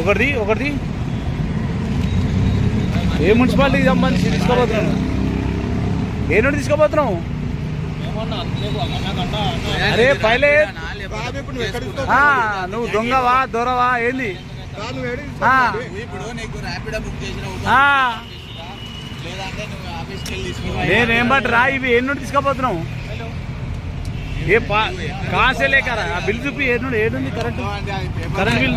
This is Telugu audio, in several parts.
ఒకటిది ఒకటిది. ఏ మున్సిపాలిటీకి సంబంధించి తీసుకోబోతున్నాను ఏ నుండి తీసుకోబోతున్నావు అరే పైలే నువ్వు దొంగవా దొరవా ఏంది? నేనేం బట్టి రా ఇవి ఏ నుండి తీసుకోబోతున్నావు ఏ పా కాసే లేకరా ఆ బిల్ చూపి ఏ నుండి ఏడుంది current? Current bill.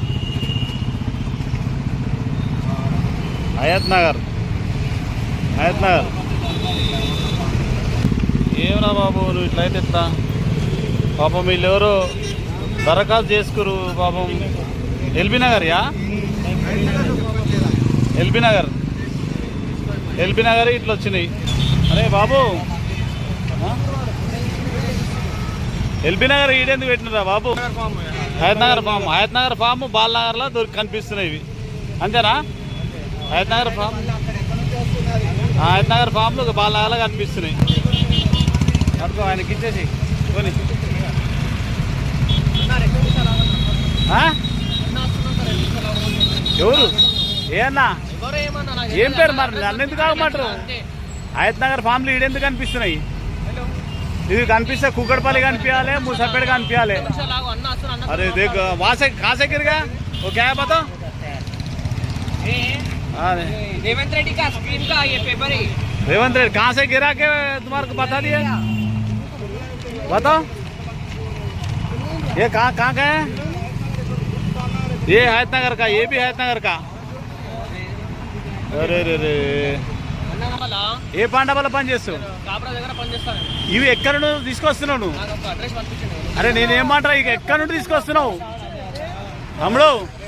Hayath Nagar. Hayath Nagar. ఏమన్నా బాబు నువ్వు ఇట్లయితే ఎట్లా? పాపం వీళ్ళెవరో దరఖాస్తు చేసుకురు పాపం. ఎల్బీ నగర్ యా ఎల్బీ నగర్. ఎల్బీ నగర్ ఇట్లా వచ్చినాయి. అరే బాబు? ఎల్బీ నగర్ ఈడెందుకు పెట్టినరా బాబు? హయత్ నగర్ ఫామ్. హయత్ నగర్ ఫామ్. బాల్ నగర్లో దొరికి కనిపిస్తున్నాయి ఇవి. అంతేనా? హయత్ నగర్ ఫామ్ హయత్ నగర్ ఫామ్లు బాగా కనిపిస్తున్నాయి అడుగు ఆయనకి ఇచ్చేసి ఎవరు? ఏమన్నా ఏం పేరు మరి? నన్ను ఎందుకు ఆగమంటారు? ఆయత్ నగర్ ఫామ్లు ఈడెందుకు కనిపిస్తున్నాయి ఇది కనిపిస్తే కుక్కడపల్లి కనిపించాలి ముసాపేట కనిపించాలి. అరే దేఖ వాసే కాసేకిరిగా. ఓ गया वो क्या है बताओ अरे रेवंत रेड्डी का स्क्रीन का ये पेपर है रेवंत रेड्डी कहाँ से गिरा के तुम्हारे को बता दिया बताओ ये कहाँ कहाँ का है ये हैत नगर का ये भी हैत नगर का అరే రే రే అన్న వల్ల ఏ పాండవాల పని చేస్తావు కాబ్రా దగ్గర పనిచేస్తాను ఇవి ఎక్కడ నుండి తీసుకొస్తున్నావు నువ్వు నాకు ఒక అడ్రస్ పంపించండి అరే నేనేమంటా ఇక ఎక్కడ నుండి తీసుకొస్తున్నావు తమ్ముడు भाई मैं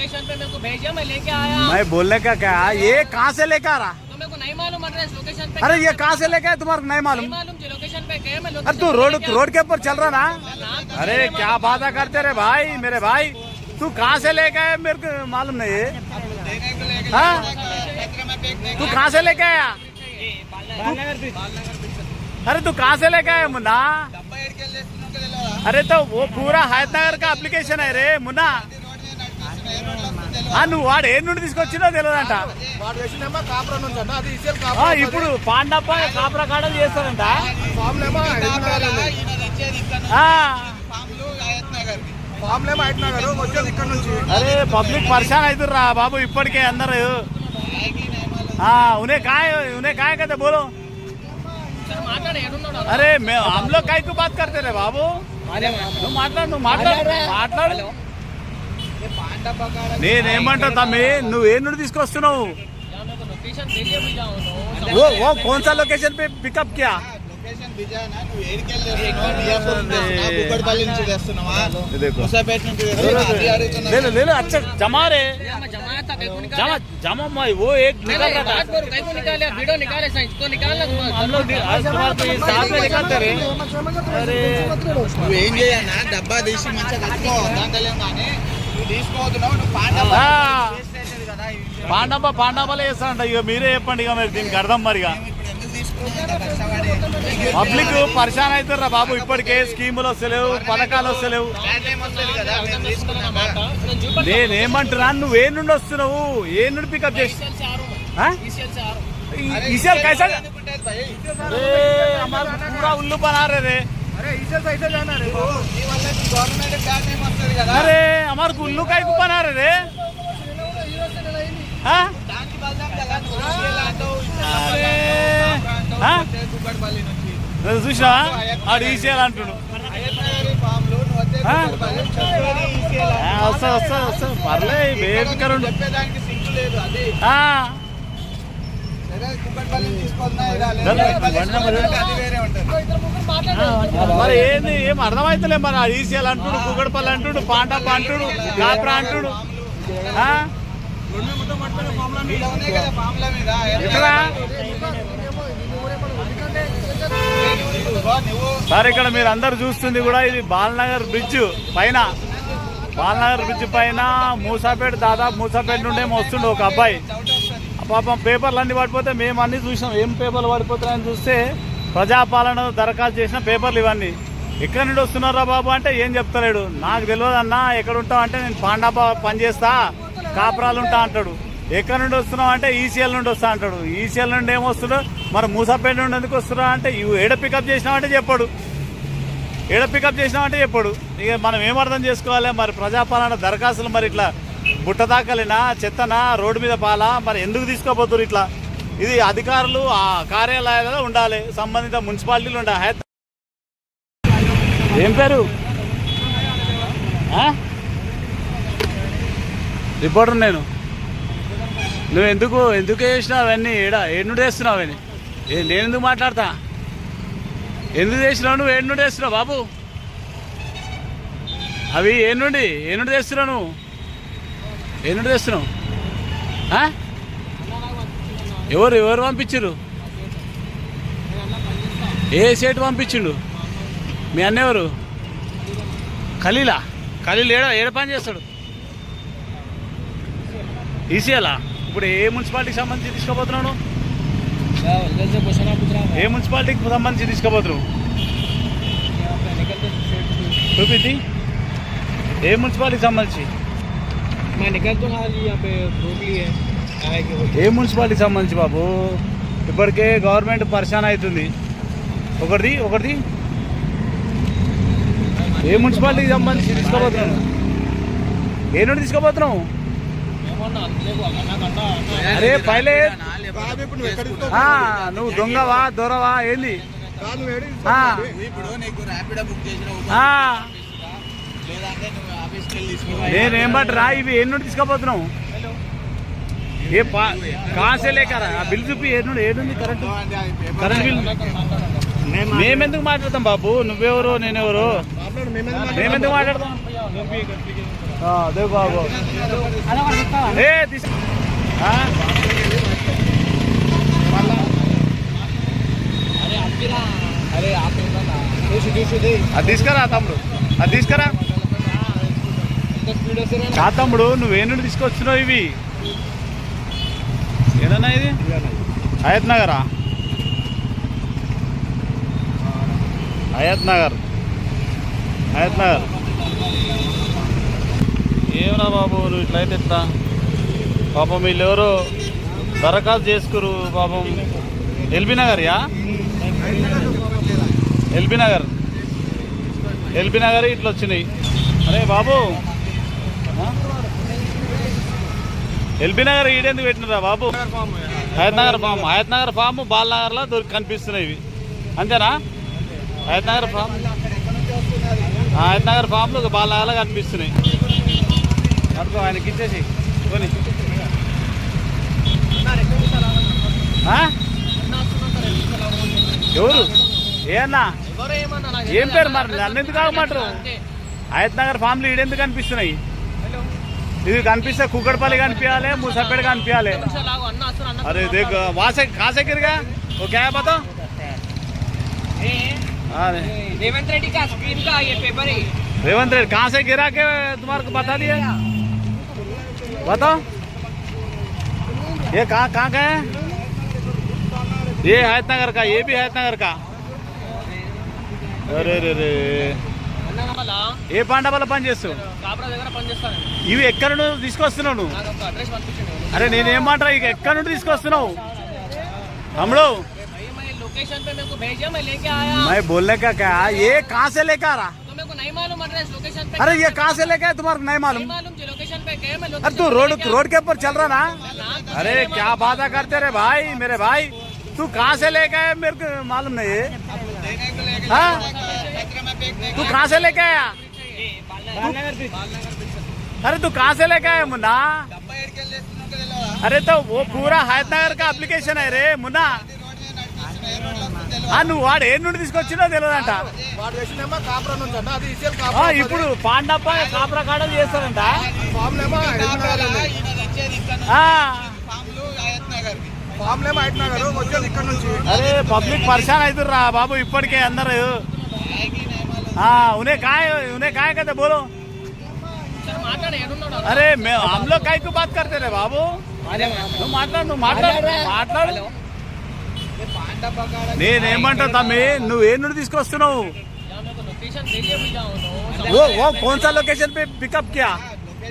लोकेशन पे मेरे को भेजा मैं लेके आया। मैं बोलने का क्या? तो ये कहाँ से लेकर आ रहा? तो मेरे को नहीं मालूम लोकेशन पे अरे ये कहाँ से लेके आया? तुम्हारा नहीं मालूम। लोकेशन पे गए अरे तू रोड रोड के ऊपर चल रहा ना? तो अरे क्या बात करते रहे भाई मेरे भाई। तू कहाँ से लेके आए? मेरे को मालूम नहीं है। हाँ? तू कहाँ से लेके आया? अरे तू कहाँ से लेके आया मुन्ना? अरे तो वो पूरा हायतागर का एप्लीकेशन है रे मुन्ना। నువ్వు వాడు ఏ నుండి తీసుకొచ్చినా తెలియదంట వాడు వేసినేమో కాపురా నుంచి అంట అది ఇసేల్ ఆ, కాపురా ఇప్పుడు పాండప్ప కాపురా కాడలు చేస్తారంట ఫామ్ లేమో హైదరాబాద్ ఆ, ఫామ్ లేమో హైదరాబాద్ వచ్చేది ఇక్కడ నుంచి అరే పబ్లిక్ పరిశాన్ అవుతుర్రా బాబు ఇప్పటికే అందరు ఆ, उन्हें काय उन्हें काय कहते बोलो సరే మాట్లాడు ఏడున్నాడు अरे मैं हम लोग काय को बात करते रे बाबू నువ్వు మాట్లాడు నువ్వు మాట్లాడు మాట్లాడు నేనేమంటా తమ్మి నువ్వు ఏ నుండి తీసుకొస్తున్నావు यहाँ मेरे को लोकेशन दे दिया भी जाओ नो वो वो कौन सा लोकेशन पे पिकअप किया లొకేషన్ బిజానా నువ్వు ఏడికి వెళ్ళి తెస్తున్నావు మియాపూర్ నుంచి తెస్తున్నావా? కుక్కడపల్లి నుంచి తెస్తున్నావా देखो ముసాపేట నుంచి తెస్తున్నావా? అది అడుగుతున్నా. ले लो ले लो अच्छा जमा रे मैं जमाया था कहीं को जमा निकाला जमा मैं वो एक नहीं निकल नहीं रहा बात था करो कहीं को निकाले वीडियो निकाले साइंस को निकालना तुम्हारा हम लोग आज तुम्हारे को ये साथ में निकलते रे अरे నువ్వు ఏం చేయన్నా డబ్బా తీసి మంచిగా కట్టుకో దాంట్లో పాండబ్బ పాండబ్బలే వేస్తానంట ఇక మీరే చెప్పండి ఇక మరి దీనికి అర్థం మరి పబ్లిక్ పరిశాన్ అవుతారా బాబు? ఇప్పటికే స్కీములు వస్తలేవు పథకాలు వస్తలేవు. నేనేమంటున్నా? నువ్వు ఏ నుండి వస్తున్నావు? ఏ నుండి పికప్ చేసి ఇసాల్ ఉల్లు ఈసీఎల్ से आ रहा हूँ ఈ- इसे कैसा ఎందుకుంటుంది భయ్? अरे हमारा पूरा उल्लू बना रहे रे అరే ఇసే సైతే జానా రే నీ వల్ల గవర్నమెంట్ బ్యాడ్ టైం వస్తుంది కదా अरे हमारे को उल्लू का ही बना रहे रे ఆ? దానికి బలదాం కదా నువ్వు ఈసీఎల్ అంటావు, అరే. అంటావు, ఆ? వచ్చే కుక్కడపల్లి నుంచి. నువ్వు చూసినావా ఆడు ఈసీఎల్ అంటుడు అయ్యప్పనగరి ఫామ్లో నువ్వు వచ్చే ఆ? కుక్కడపల్లి నుంచి వచ్చేది ఈసీఎల్ ఆ, వస్తా వస్తా వస్తా పర్లే బేఫికర్ ఉండు చెప్పేదానికి మరి ఏంది? ఏం అర్థమైతలే మరి ఈసీఎల్ అంటుడు కుగడపల్లి అంటుడు పాంటప్ప అంటుడు కాపురా అంటుడు. సార్ ఇక్కడ మీరు అందరు చూస్తుంది కూడా ఇది బాలనగర్ బ్రిడ్జ్ పైన. బాలనగర్ బ్రిడ్జ్ పైన మూసాపేట దాదాపు మూసాపేట నుండి ఏమో వస్తుండే ఒక అబ్బాయి. పాపం పేపర్లు అన్ని పడిపోతే మేము అన్ని చూసాం ఏం పేపర్లు పడిపోతాయని చూస్తే ప్రజాపాలన దరఖాస్తు చేసిన పేపర్లు ఇవన్నీ. ఎక్కడి నుండి వస్తున్నారా బాబు అంటే ఏం చెప్తలేడు. నాకు తెలియదు అన్న ఎక్కడ ఉంటావు అంటే నేను పాండాప పనిచేస్తా కాపురాలు ఉంటా అంటాడు. ఎక్కడ నుండి వస్తున్నావు అంటే ఈసీఎల్ నుండి వస్తా అంటాడు. ఈసీఎల్ నుండి ఏం మరి మూసాపేట నుండి ఎందుకు వస్తున్నా అంటే ఇవి ఏడ పికప్ చేసినామంటే చెప్పాడు. ఏడ పికప్ చేసినామంటే చెప్పాడు. ఇక మనం ఏం అర్థం చేసుకోవాలి? మరి ప్రజాపాలన దరఖాస్తులు మరి ఇట్లా బుట్టదాకలినా చెత్తనా రోడ్డు మీద పాలా? మరి ఎందుకు తీసుకోబోతున్నారు ఇట్లా? ఇది అధికారులు ఆ కార్యాలయాలలో ఉండాలి. సంబంధిత మున్సిపాలిటీలు ఉండాలి. ఏం పేరు? ఆ? రిపోర్టర్ నేను. నువ్వు ఎందుకు ఎందుకు చేసినావు అవన్నీ? ఏడా ఏడు వేస్తున్నావు అవన్నీ? నేను ఎందుకు మాట్లాడతా? ఎందుకు చేసినావు నువ్వు? ఏడు నుండి వేస్తున్నావు బాబు? అవి ఏ నుండి ఏ నుండి నువ్వు? ఏ నుండి ఎవరు ఎవరు పంపించారు ఏ సేటు పంపించిండు మీ అన్న ఎవరు ఖలీలా ఖలీల్ ఏడ ఏడ పని చేస్తాడు ఈసీఎలా ఇప్పుడు ఏ మున్సిపాలిటీకి సంబంధించి తీసుకోబోతున్నావు నువ్వు? क्या उधर से क्वेश्चन आप पूछ रहा ఏ మున్సిపాలిటీకి సంబంధించి తీసుకోబోతున్నావు है निकलते చూపింది ఏ మున్సిపాలిటీకి సంబంధించి मैं निकल तो हाल यहाँ पे रोक ली है आए कि वो ఏ మున్సిపాలిటీకి సంబంధించి బాబు? ఇప్పటికే గవర్నమెంట్ పరిశాన్ అవుతుంది. ఒకటిది ఒకటిది. ఏ మున్సిపాలిటీకి సంబంధించి తీసుకోబోతున్నావు ఏ నుండి తీసుకోబోతున్నావు అరే పైలే నువ్వు దొంగవా దొరవా ఏంది? నేనేం బట్టి రా ఇవి ఏ నుండి తీసుకోబోతున్నావు ఏ కాసేలే లేకరా ఆ బిల్ చూపి ఏడు ఏడుంది కరెంట్? Current bill? మేమెందుకు మాట్లాడతాం బాబు? నువ్వెవరు నేనెవరు? మేమెందుకు మాట్లాడతాం? అదే బాబు. ఏ అది తీసుకురా తమ్ముడు. అది తీసుకురా. తమ్ముడు తమ్ముడు నువ్వేనుండి తీసుకొచ్చినావు ఇవి? ఏదన్నా ఇది? హయత్ నగరా? హయత్ నగర్. హయత్ నగర్. ఏమరా బాబు నువ్వు ఇట్లయితే ఎట్లా? పాపం వీళ్ళెవరు దరఖాస్తు చేసుకురు పాపం. ఎల్బీ నగర్ యా ఎల్బీ నగర్. ఎల్బీ నగర్ ఇట్లా వచ్చినాయి. అరే బాబు ఆ? ఎల్బీ నగర్ ఈడెందుకు పెట్టినరా బాబు? హయత్ నగర్ ఫామ్ హయత్ నగర్ ఫామ్ బాలనగర్లో దొరికి కనిపిస్తున్నాయి ఇవి. అంతేనా? హయత్ నగర్ ఫామ్. హయత్ నగర్ ఫామ్లు బాలనగర్లో కనిపిస్తున్నాయి. అనుకో ఆయనకి ఇచ్చేసి. కొని? ఎవరు? ఏ అన్నా? ఎవరో ఏమన్నా నాకు ఏం పేరు మరి? నన్ను ఎందుకు ఆగమంటారు? హయత్ నగర్ ఫామ్లు ఈడెందుకు కనిపిస్తున్నాయి? ఇది కనిపిస్తే కుక్కడపల్లి కనిపించాలి ముసపేట కనిపించాలి లాగు అన్న వస్తున్నా అన్న अरे देख वहाँ से कहाँ से गिर गया वो क्या है बताओ अरे रेवंत रेड्डी का स्क्रीन का ये पेपर है रेवंत रेड्डी कहाँ से गिरा के तुम्हारे को बता दिया बताओ ये कहाँ कहाँ का है ये हैत नगर का ये भी हैत नगर का అరే రే రే అన్న వల్ల ఏ పాండ వల్ల పని చేస్తావు కాబ్రా దగ్గర పనిచేస్తాను ఇవి ఎక్కడ నుండి తీసుకొస్తున్నావు నువ్వు నాకు ఒక అడ్రస్ పంపించండి అరే నేనేమంటారా ఇక ఎక్కడ నుండి తీసుకొస్తున్నావు తమ్ముడు भाई मैं लोकेशन पे मेरे को भेजा मैं लेके आया मैं बोलने का क्या ये कहाँ से लेकर आ रहा तो मेरे को नहीं मालूम एड्रेस लोकेशन पे अरे ये कहाँ से लेके आए तुम्हारे को नहीं नहीं मालूम मालूम जो लोकेशन पे गए मैं अरे लोकेशन तू पे रोड लेके रोड के ऊपर चल रहा ना आया। नाम अरे क्या बात करते रे भाई मेरे भाई तू कहाँ से लेके आया मेरे को मालूम नहीं है तू कहाँ से लेके आया अरे तू कहाँ से लेके आया मुन्ना డబ్బా ఎడికెళ్ళి వేస్తున్నావు కదా ఇలా? अरे तो वो पूरा హైదనగర్ का అప్లికేషన్ है రే మున్నా ఇది రోడ్ మీద నడిపిస్తున్నా. ఏ రోడ్లో వస్తుందో తెలియదు. ఆ నువ్వు వాడు ఏ నుండి తీసుకొచ్చినో తెలియదంట వాడు వేసినేమో కాపురం నుంచి అన్న అది ఇసేల్ ఆ, కాపురం ఇప్పుడు పాండప్ప కాపురా కాడలు చేస్తారంట ఫామ్ ఏమో కాపలా, ఈయన తెచ్చేది ఇక్కడ నుంచి. ఆ, ఫామ్లు హయత్ నగర్కి. ఫామ్ ఏమో అయిపోయినారు వచ్చేది ఇక్కడ నుంచి అరే పబ్లిక్ పరిశాన్ అవుతుర్రా బాబు ఇప్పటికే అందరు బ్యాగి నియమాలు. ఆ, उन्हें काय उन्हें काय कहते बोलो अरे मैं हम लोग काय को बात करते रे బాబు నువ్వు మాట్లాడు నువ్వు మాట్లాడు మాట్లాడు ఏ పాండ పకాడ నేనేమంటా తమ్మి నువ్వు ఏ నుండి తీసుకొస్తున్నావు ఓ ఓ కోన్ సా లొకేషన్ పే పికప్ కియా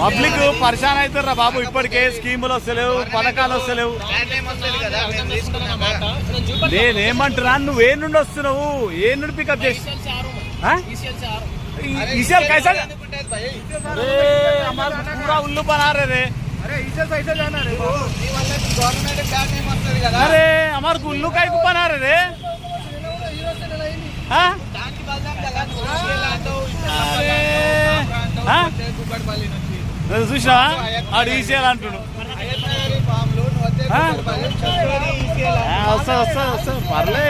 పబ్లిక్ పరిశాన్ అవుతారా బాబు ఇప్పటికే? స్కీములు వస్తలేవు పథకాలు వస్తలేవు. నేనేమంటున్నా? నువ్వు ఏ నుండి వస్తున్నావు? ఏ నుండి పికప్ చేసి ఉల్లు పనారే అరే అమర్ ఉల్లు కాయకు పనారే రే. చూసినావా? ఆడు ఈసీఎల్ అంటుడు వస్తే వస్తా వస్తా. పర్లే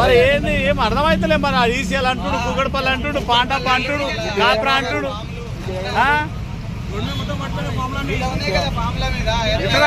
మరి ఏంది? ఏం అర్థమైతలే మరి ఈసీఎల్ అంటుడు కుగడపల్లి అంటుడు పాండప్ప అంటుడు కాప్రా అంటుడు ఎక్కడ?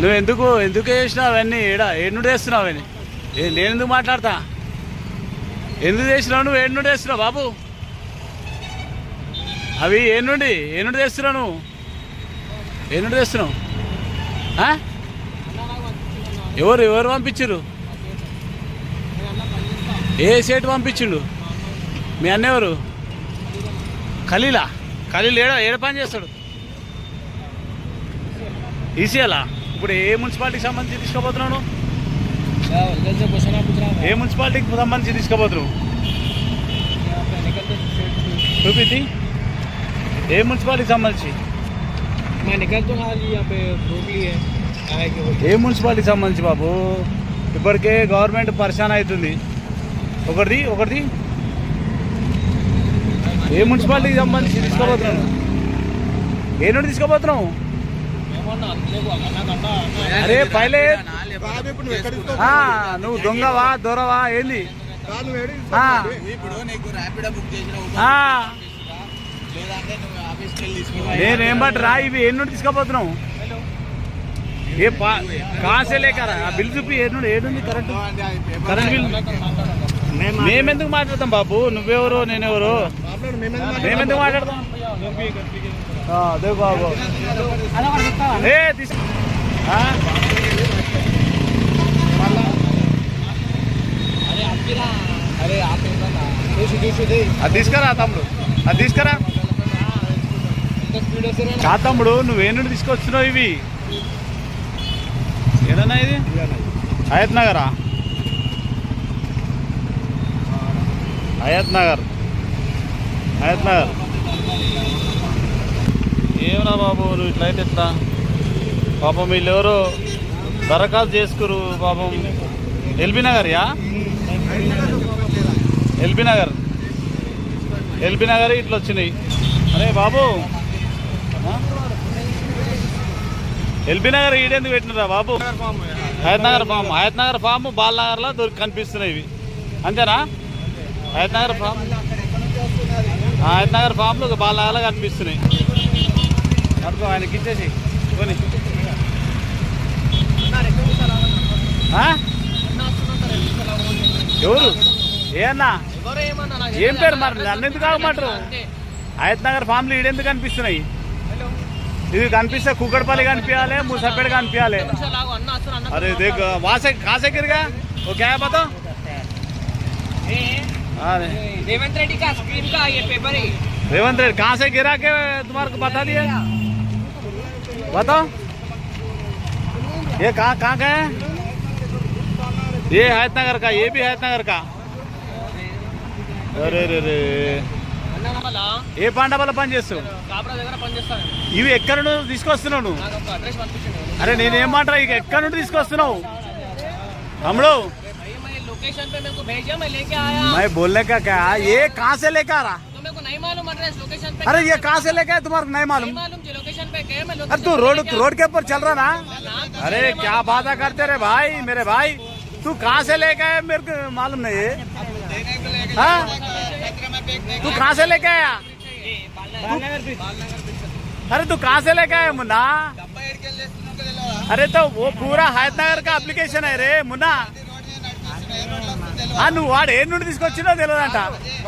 నువ్వు ఎందుకు ఎందుకు చేసినావు అవన్నీ? ఏడా? ఏడు నుండి వేస్తున్నావు అవన్నీ? నేను ఎందుకు మాట్లాడతా? ఎందుకు చేసినావు నువ్వు? ఏడు నుండి వేస్తున్నావు బాబు? అవి ఏ నుండి ఏ నుండి తెస్తున్నావు నువ్వు? ఏ నుండి తెస్తున్నావు ఎవరు? ఎవరు పంపించారు ఏ సేటు పంపించిండు? మీ అన్న ఎవరు? ఖలీలా? ఖలీల్ ఏడ? ఏడ పని చేస్తాడు? ఈసీఎలా? ఇప్పుడు ఏ మున్సిపాలిటీకి సంబంధించి తీసుకోబోతున్నాను ఏ మున్సిపాలిటీకి సంబంధించి తీసుకోబోతున్నావు చూపించి. ఏ మున్సిపాలిటీకి సంబంధించి? ఏ మున్సిపాలిటీకి సంబంధించి బాబు? ఇప్పటికే గవర్నమెంట్ పరిశాన్ అవుతుంది. ఒకటిది ఒకటిది. ఏ మున్సిపాలిటీకి సంబంధించి తీసుకోబోతున్నాను ఏ నుండి తీసుకోబోతున్నావు అరే పైలే బాబు ఇప్పుడు నువ్వు ఎక్కడ ఆ, నువ్వు దొంగవా దొరవా ఏంది? కాదు ఏడు నేనేం బట్రా ఇవి ఏ నుండి తీసుకోబోతున్నావు ఏ పా కాసే లేకరా ఆ బిల్ చూపి ఏ నుండి ఏడుంది కరెంట్? Current bill? మేమెందుకు మాట్లాడతాం బాబు? నువ్వెవరు నేనెవరు? మేమెందుకు మాట్లాడతాం? అదే బాబు. అది తీసుకురా తమ్ముడు. అది తీసుకురా. కా తమ్ముడు నువ్వేనుడు తీసుకొచ్చినావు ఇవి? ఏదన్నా ఇది? హయత్ నగరా? హయత్ నగర్. హయత్ నగర్. ఏమరా బాబు నువ్వు ఇట్లయితే ఎట్లా? పాపం వీళ్ళు ఎవరు దరఖాస్తు చేసుకురు పాపం. ఎల్బీ నగర్ యా ఎల్బీ నగర్. ఎల్బీ నగర్ ఇట్లా వచ్చినాయి. అరే బాబు. ఎల్బీ నగర్ ఈడెందుకు పెట్టినరా బాబు? హయత్ నగర్ ఫామ్. హయత్ నగర్ ఫామ్ బాలనగర్లో దొరికి కనిపిస్తున్నాయి ఇవి. అంతేనా? హయత్ నగర్ ఫామ్. హయత్ నగర్ ఫామ్లు బాలనగర్లో కనిపిస్తున్నాయి. అనుకో ఆయనకి ఇచ్చేసి కొని ఆ? ఎవరు ఏ అన్నా ఎవరో ఏమన్నా నాకు ఏం తెలియదు పేరు అన్న. మరి? నన్ను ఎందుకు ఆగమంటారు? అంతే. హయత్ నగర్ ఫామ్లు ఈడెందుకు కనిపిస్తున్నాయి ఇది కనిపిస్తే కుక్కడపల్లి కనిపించాలి ముసాపేట కనిపించాలి ఒక్క నిమిషం ఆగు, అన్న వస్తున్నా, అన్న अरे వస్తున్నా. देख वहाँ से कहाँ से गिर गया वो क्या है बताओ ఏ, अरे रेवंत रेड्डी का स्क्रीन का ये पेपर है रेवंत रेड्डी कहाँ से गिरा के तुम्हारे को बता दिया बताओ ये कहाँ कहाँ का है ये हैत नगर का ये भी हैत नगर का అరే రే రే అన్న వల్ల ఏ పాండా వల్ల పని చేస్తావు కాపరా దగ్గర పనిచేస్తాను ఇవి ఎక్కడ నుండి తీసుకొస్తున్నావు నువ్వు నాకు ఒక అడ్రస్ పంపించండి అరే నేనేమంటారా ఇక ఎక్కడ నుండి తీసుకొస్తున్నావు తమ్ముడు भाई मैं लोकेशन पे मेरे को भेजा मैं लेके आया मैं बोलने का क्या ये कहाँ से लेकर आ रहा तो मेरे को नहीं मालूम एड्रेस लोकेशन पे अरे ये कहाँ से लेके आए तुम्हारे को नहीं नहीं मालूम मालूम जी लोकेशन पे क्या है मैं अरे लोकेशन तू पे रोड लेके रोड के ऊपर चल रहा ना आया। अरे क्या बातें करते रे भाई मेरे भाई तू कहाँ से लेके आया मेरे को मालूम नहीं है देने को लेके हाँ? खतरे में फेंक देंगे तू कहाँ से लेके आया अरे तू कहाँ से लेके आया मुन्ना డబ్బా ఎడికెళ్ళేస్తున్నావు కదా ఇలా. अरे तो वो पूरा हयत नगर का अप्लिकेशन है रे मुन्ना రోడ్ మీద నడిపిస్తున్నావు. ఏ రోడ్లో వస్తుందో తెలియదు. ఆ నువ్వు వాడు ఏ నుండి తీసుకొచ్చినో తెలియదంట